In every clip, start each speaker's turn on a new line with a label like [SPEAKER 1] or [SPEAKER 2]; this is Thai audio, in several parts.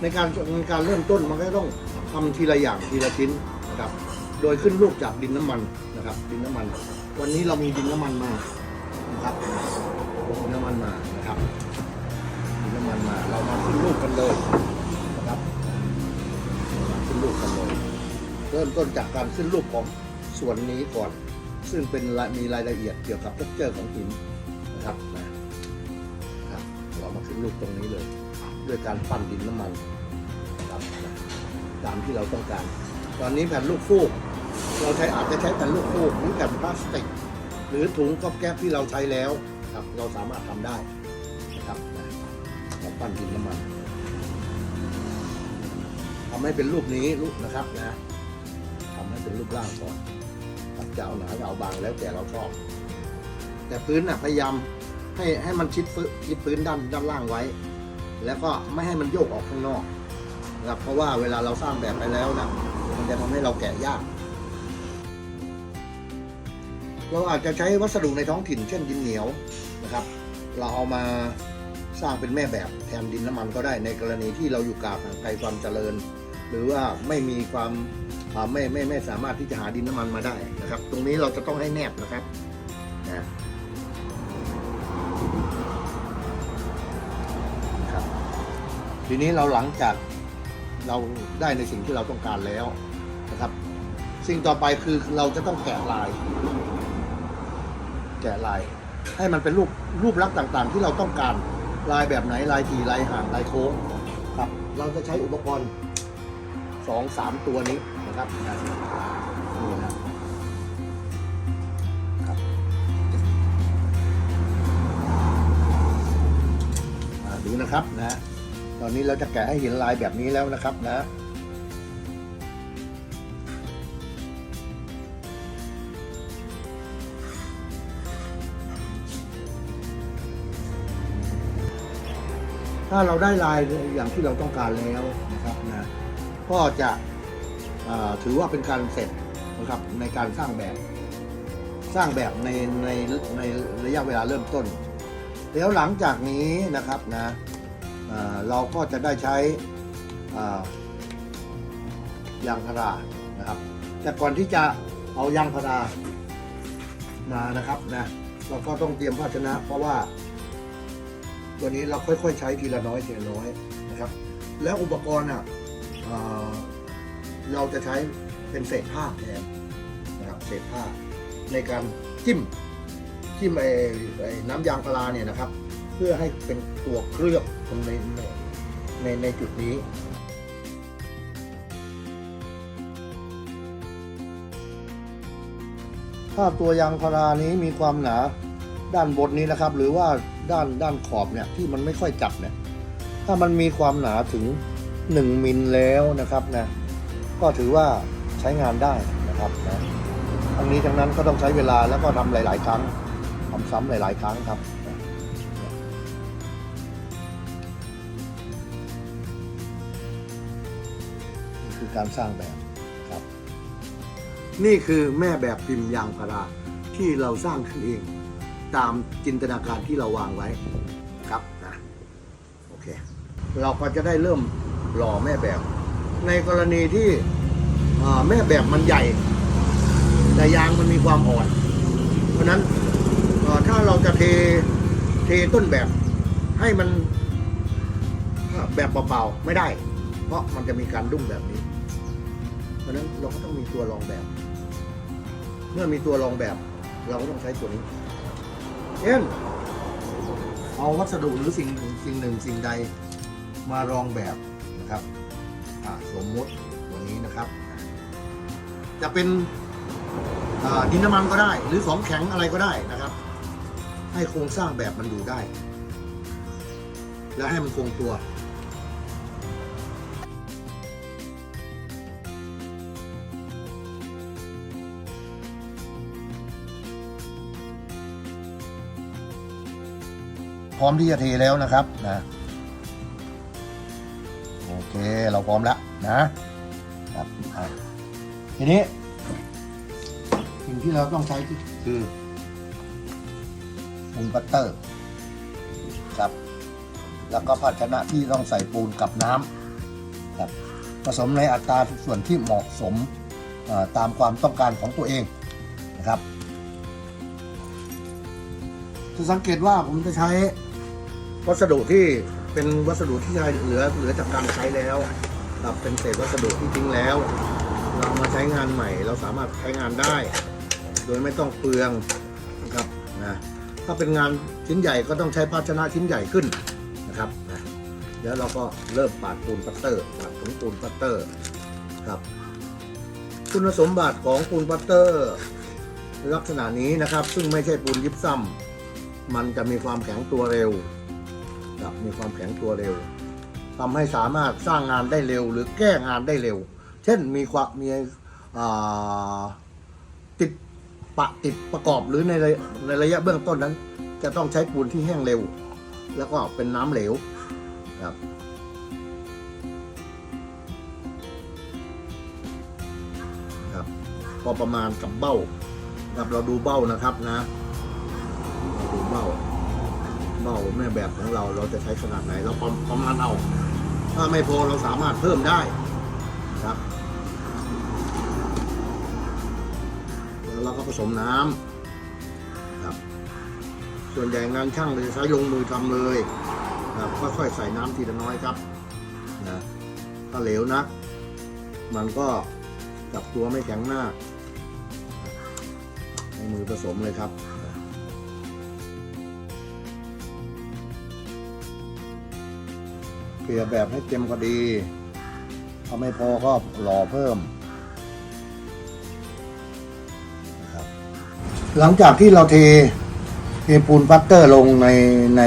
[SPEAKER 1] ในการในการเริ่มต้นมันก็ต้องทำทีละอย่างทีละชิ้นนะครับโดยขึ้นรูปจากดินน้ำมันนะครับ ดินน้ำมัน วันนี้เรามีดินน้ำมันมานะครับดินน้ำมันมานะครับดินน้ำมันมา เรามาขึ้นรูปกันเลยนะครับขึ้นรูปกันเลย เริ่มต้นจากการขึ้นรูปของส่วนนี้ก่อน ซึ่งเป็นมีรายละเอียดเกี่ยวกับเท็กเจอร์ของหินนะครับนะครับเรามาขึ้นรูปตรงนี้เลย ด้วยการปั้นดินน้ำมันครับตามที่เราต้องการ ตอนนี้แผ่นลูกฟูก เราใช้อาจจะใช้แผ่นลูกฟูกหรือแผ่นพลาสติก หรือถุงก๊อบแก๊บที่เราใช้แล้วครับ เราสามารถทำได้นะครับเราปั้นดินน้ำมันทำให้เป็นรูปนี้รูปนะครับนะทำให้เป็นรูปร่างก่อนจะเอาหนาจะเอาบางแล้วแต่เราชอบแต่พื้นน่ะพยายามให้ให้มันชิดฟื้นชิดพื้นด้านด้านล่างไว้ แล้วก็ไม่ให้มันโยกออกข้างนอกนะครับเพราะว่าเวลาเราสร้างแบบไปแล้วนะมันจะทำให้เราแกะยาก เราอาจจะใช้วัสดุในท้องถิ่น เช่นดินเหนียวนะครับ เราเอามาสร้างเป็นแม่แบบแทนดินน้ำมันก็ได้ในกรณีที่เราอยู่กาบไกลความเจริญ หรือว่าไม่มีความอ่ไม่ไม่ไม่สามารถที่จะหาดินน้ำมันมาได้นะครับ ตรงนี้เราจะต้องให้แนบนะครับ ทีนี้เราหลังจากเราได้ในสิ่งที่เราต้องการแล้วนะครับ สิ่งต่อไปคือเราจะต้องแกะลาย แกะลาย ให้มันเป็นรูปรูปลักษณ์ต่างๆ ที่เราต้องการลายแบบไหนลายถี่ลายห่างลายโค้งครับ เราจะใช้อุปกรณ์สองสามตัวนี้นะครับนะนี่นะครับดูนะครับนะ ตอนนี้เราจะแกะให้เห็นลายแบบนี้แล้วนะครับนะถ้าเราได้ลายอย่างที่เราต้องการแล้วนะครับนะก็จะถือว่าเป็นการเสร็จนะครับในการสร้างแบบสร้างแบบในในในระยะเวลาเริ่มต้น แล้วหลังจากนี้นะครับนะ เราก็จะได้ใช้ยางพารานะครับ แต่ก่อนที่จะเอายางพารามานะครับนะเราก็ต้องเตรียมภาชนะ เพราะว่า ตัวนี้เราค่อยๆ ใช้ทีละน้อยทีละน้อยนะครับ แล้วอุปกรณ์อะเเราจะใช้เป็นเศษผ้าแทนนะครับเศษผ้าในการจิ้มจิ้มไอ้ไอ้น้ำยางพาราเนี่ยนะครับ เพื่อให้เป็น ตัวเคลือบตรงในในในในจุดนี้ถ้าตัวยางพารานี้มีความหนาด้านบนนี้นะครับ หรือว่าด้านด้านขอบเนี่ยที่มันไม่ค่อยจับเนี่ย ถ้ามันมีความหนาถึง 1มิลแล้วนะครับนะก็ถือว่าใช้งานได้นะครับนะทั้งนี้ทั้งนั้นก็ต้องใช้เวลาแล้วก็ทำหลาย ๆ ครั้งทำซ้ำหลาย ๆ ครั้งครับ คือการสร้างแบบครับ นี่คือแม่แบบพิมพ์ยางพาราที่เราสร้างขึ้นเอง ตามจินตนาการที่เราวางไว้ครับนะโอเค เราก็จะได้เริ่มหล่อแม่แบบ ในกรณีที่แม่แบบมันใหญ่ แต่ยางมันมีความอ่อน เพราะนั้นถ้าเราจะเทเทต้นแบบให้มันแบบเปล่าๆไม่ได้ เพราะมันจะมีการดุ้งแบบ ราะฉะนั้นเราก็ต้องมีตัวรองแบบ เมื่อมีตัวรองแบบ เราก็ต้องใช้ตัวนี้เช่นเอาวัสดุหรือสิ่งหนึ่งสิ่งหนึ่งสิ่งใดมารองแบบนะครับสมมติตัวนี้นะครับ จะเป็นดินน้ำมันก็ได้ หรือของแข็งอะไรก็ได้นะครับ ให้โครงสร้างแบบมันอยู่ได้ และให้มันคงตัว พร้อมที่จะเทแล้วนะครับนะโอเคเราพร้อมแล้วนะครับอะทีนี้สิ่งที่เราต้องใช้คือปูนปัตเตอร์ครับ แล้วก็ภาชนะที่ต้องใส่ปูนกับน้ำครับผสมในอัตราส่วนที่เหมาะสมตามความต้องการของตัวเองนะครับจะสังเกตว่าผมจะใช้ วัสดุที่เป็นวัสดุที่ใช้เหลือเหลือจากการใช้แล้วครับเป็นเศษวัสดุที่ทิ้งแล้ว เรามาใช้งานใหม่ เราสามารถใช้งานได้ โดยไม่ต้องเปลืองนะครับนะถ้าเป็นงานชิ้นใหญ่ก็ต้องใช้ภาชนะชิ้นใหญ่ขึ้นนะครับนะเดี๋ยวเราก็เริ่มปาดปูนปัตเตอร์ปาดผงปูนปัตเตอร์ครับคุณสมบัติของปูนปัตเตอร์ ลักษณะนี้นะครับ ซึ่งไม่ใช่ปูนยิบซ้ำมันจะมีความแข็งตัวเร็ว ครับมีความแข็งตัวเร็วทำให้สามารถสร้างงานได้เร็ว หรือแก้งานได้เร็ว เช่นมีความมีติดปะติดประกอบหรือในในระยะเบื้องต้นนั้น จะต้องใช้ปูนที่แห้งเร็ว แล้วก็เป็นน้ำเหลวครับครับพอประมาณกับเบ้าครับเราดูเบ้านะครับนะ เราดูเบ้า เบ้าแม่แบบของเราเราจะใช้ขนาดไหน เราประประมาณเอา ถ้าไม่พอเราสามารถเพิ่มได้ครับ แล้วเราก็ผสมน้ำครับ ส่วนใหญ่งานช่างเราจะใช้ลงมือทำเลยครับค่อยๆใส่น้ำทีละน้อยครับนะถ้าเหลวนัก มันก็จับตัวไม่แข็งหน้าในมือผสมเลยครับ ลี่ยแบบให้เต็มพอดีถ้าไม่พอก็หล่อเพิ่ม หลังจากที่เราเทเทปูนฟัตเตอร์ลงในใน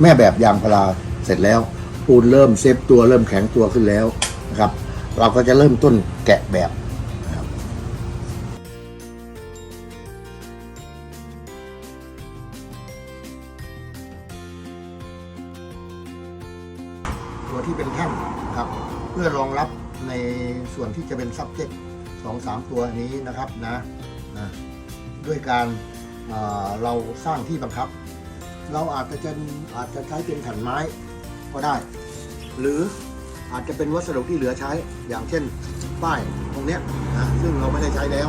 [SPEAKER 1] แม่แบบยางพาราเสร็จแล้ว ปูนเริ่มเซฟตัวเริ่มแข็งตัวขึ้นแล้วนะครับ เราก็จะเริ่มต้นแกะแบบ ตัวนี้นะครับนะนะด้วยการเอ่อเราสร้างที่บังคับ เราอาจจะเป็นอาจจะใช้เป็นแผ่นไม้ก็ได้ หรืออาจจะเป็นวัสดุที่เหลือใช้อย่างเช่นป้ายตรงเนี้ยนะซึ่งเราไม่ได้ใช้แล้ว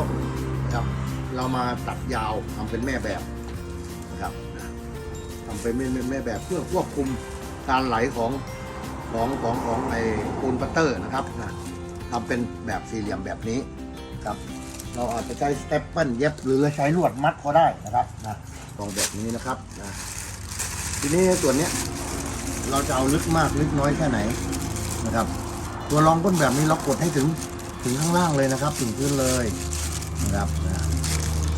[SPEAKER 1] นะครับเรามาตัดยาวทำเป็นแม่แบบนะครับทำเป็นแม่แม่แบบเพื่อควบคุมการไหลของของของของไอ้ปูนปัตเตอร์นะครับนะทำเป็นแบบสี่เหลี่ยมแบบนี้ ครับ เราอาจจะใช้สเตปเปิลเย็บหรือใช้ลวดมัดก็ได้นะครับนะตรงแบบนี้นะครับนะทีนี้ส่วนเนี้ยเราจะเอาลึกมากลึกน้อยแค่ไหนนะครับ ตัวรองก้นแบบนี้เรากดให้ถึงถึงข้างล่างเลยนะครับ ถึงพื้นเลยนะครับนะ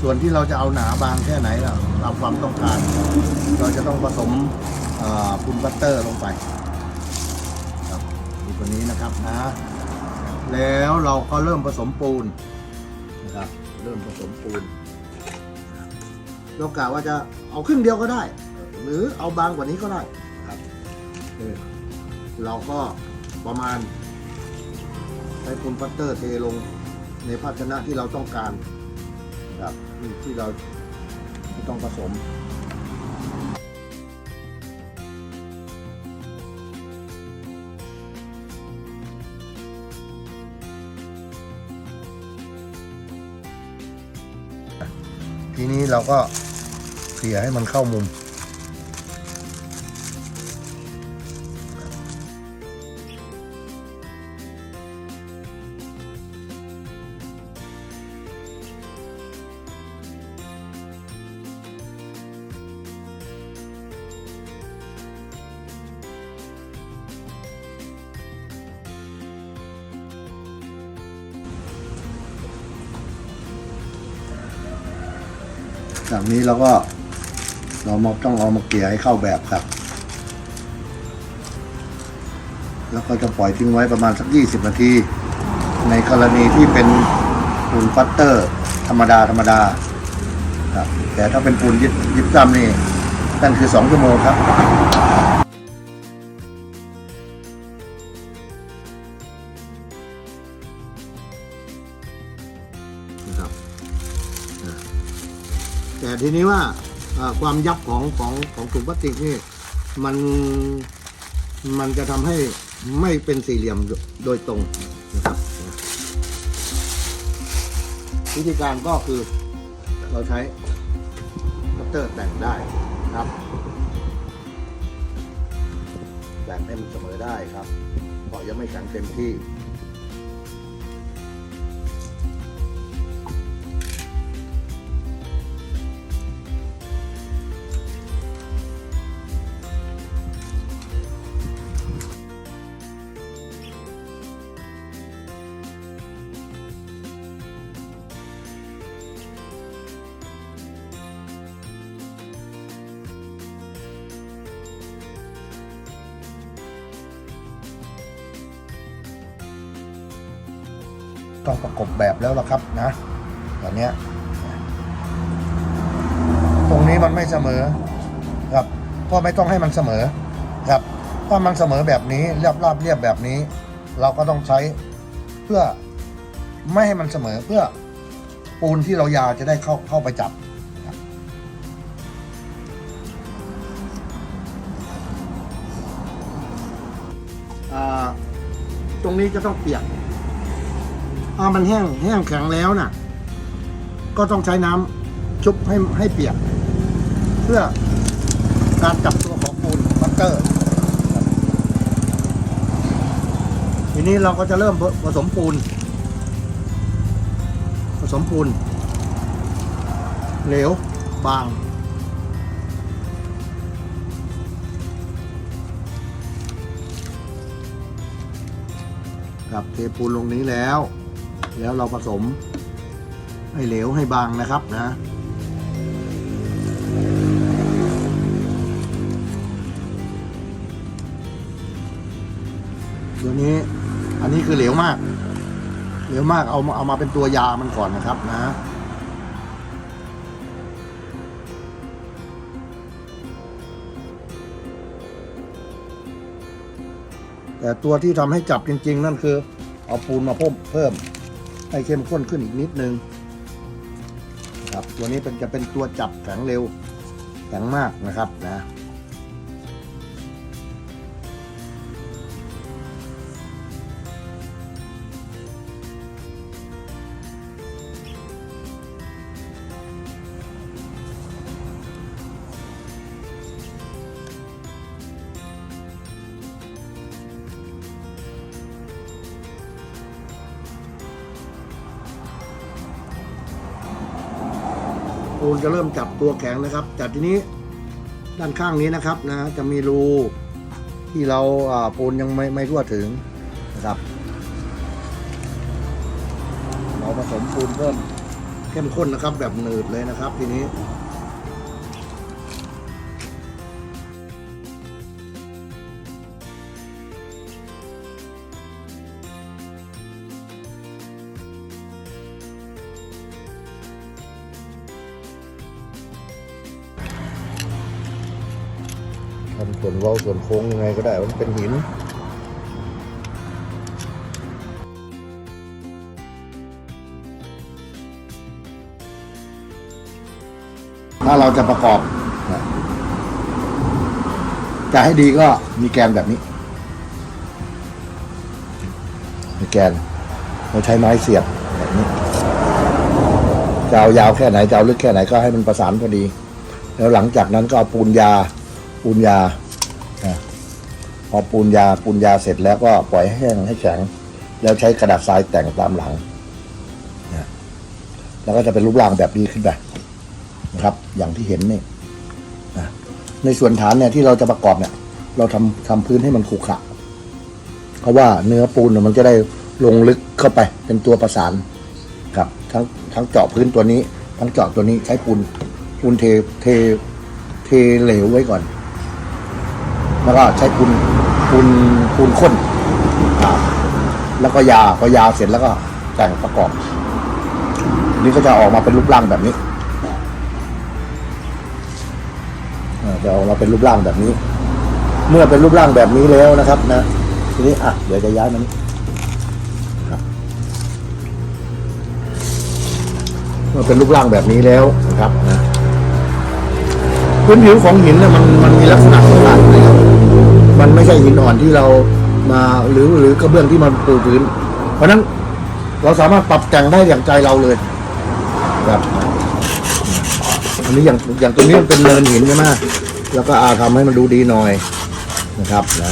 [SPEAKER 1] ส่วนที่เราจะเอาหนาบางแค่ไหนล่ะตามความต้องการ เราจะต้องผสมอ่าปูนบัตเตอร์ลงไปครับตัวนี้นะครับนะแล้วเราก็เริ่มผสมปูน นะครับเริ่มผสมปูนเรากะว่าจะเอาครึ่งเดียวก็ได้ หรือเอาบางกว่านี้ก็ได้ครับเราก็ประมาณใช้ปูนปัตเตอร์เทลงในภาชนะที่เราต้องการครับที่ที่เราต้องผสม เราก็เกลี่ยให้มันเข้ามุม จากนี้เราก็เรามาต้องเอามาเกลี่ยให้เข้าแบบครับ แล้วก็จะปล่อยทิ้งไว้ประมาณสัก 20 นาที ในกรณีที่เป็นปูนฟัตเตอร์ ธรรมดาธรรมดาครับแต่ถ้าเป็นปูนยิบยิบซ้ำนี่นั่นคือ 2 ชั่วโมงครับนะครับ ทีนี้ว่าความยับของของของถุงพลาสติกนี่มันมันจะทำให้ไม่เป็นสี่เหลี่ยมโดยตรงนะครับ วิธีการก็คือเราใช้คัตเตอร์แต่งได้ครับแต่งให้มันเสมอได้ครับเพราะยังไม่แข็งเต็มที่ ต้องประกบแบบแล้วล่ะครับนะตอนนี้ตรงนี้มันไม่เสมอครับก็ไม่ต้องให้มันเสมอครับถ้ามันเสมอแบบนี้เรียบราบเรียบแบบนี้ เราก็ต้องใช้เพื่อไม่ให้มันเสมอเพื่อปูนที่เรายาวจะได้เข้าเข้าไปจับตรงนี้จะต้องเปียก ถ้ามันแห้งแห้งแข็งแล้วน่ะ ก็ต้องใช้น้ำชุบให้ให้เปียก เพื่อการจับตัวของปูนบัตเตอร์ ทีนี้เราก็จะเริ่มผสมปูน ผสมปูน เหลว บางกับเทปูนลงนี้แล้ว แล้วเราผสมให้เหลวให้บางนะครับนะ ตัวนี้อันนี้คือเหลวมาก เหลวมากเอาเอามาเป็นตัวยามันก่อนนะครับนะแต่ตัวที่ทำให้จับจริง ๆ นั่นคือ เอาปูนมาเพิ่มเพิ่ม ให้เข้มข้นขึ้นอีกนิดนึงครับตัวนี้เป็นจะเป็นตัวจับแข็งเร็วแข็งมากนะครับนะ ปูนจะเริ่มจับตัวแข็งนะครับแต่ทีนี้ด้านข้างนี้นะครับนะจะมีรูที่เราอ่าปูนยังไม่ไม่ทั่วถึงนะครับ เราผสมปูนเพิ่มเข้มข้นนะครับแบบหนืดเลยนะครับทีนี้ วนเว้าส่วนโค้งยังไงก็ได้ มันเป็นหินถ้าเราจะประกอบ จะให้ดีก็มีแกนแบบนี้ มีแกน เราใช้ไม้เสียบแบบนี้ จะเอายาวแค่ไหนจะเอาลึกแค่ไหนก็ให้มันประสานพอดี แล้วหลังจากนั้นก็เอาปูนยา ปูนยา พอปูนยาปูนยาเสร็จแล้วก็ปล่อยให้แห้งให้แข็ง แล้วใช้กระดาษทรายแต่งตามหลังนะแล้วก็จะเป็นรูปร่างแบบนี้ขึ้นไปนะครับ อย่างที่เห็นนี่นะในส่วนฐานเนี่ยที่เราจะประกอบเนี่ย เราทำทำพื้นให้มันขรุขระเพราะว่าเนื้อปูนเนี่ยมันจะได้ลงลึกเข้าไปเป็นตัวประสานครับทั้งทั้งเจาะพื้นตัวนี้ ทั้งเจาะตัวนี้ใช้ปูนปูนเทเทเทเหลวไว้ก่อน แล้วก็ใช้ปูนปูนปูนข้นแล้วก็ยาพอยาเสร็จแล้วก็แต่งประกอบ นี่ก็จะออกมาเป็นรูปร่างแบบนี้จะออกมาเป็นรูปร่างแบบนี้ เมื่อเป็นรูปร่างแบบนี้แล้วนะครับ นะทีนี้อะเดี๋ยวจะย้ายมานี่ครับเมื่อเป็นรูปร่างแบบนี้แล้วนะครับนะพื้นผิวของหินเนี่ยมันมันมีลักษณะต่างกันนะครับ มันไม่ใช่หินอ่อนที่เรามาหรือหรือกระเบื้องที่มันปูพื้น เพราะนั้นเราสามารถปรับแต่งได้อย่างใจเราเลยครับอันนี้อย่างอย่างตรงนี้มันเป็นเนินหินใช่ไหมแล้วก็อาทำให้มันดูดีหน่อยนะครับนะ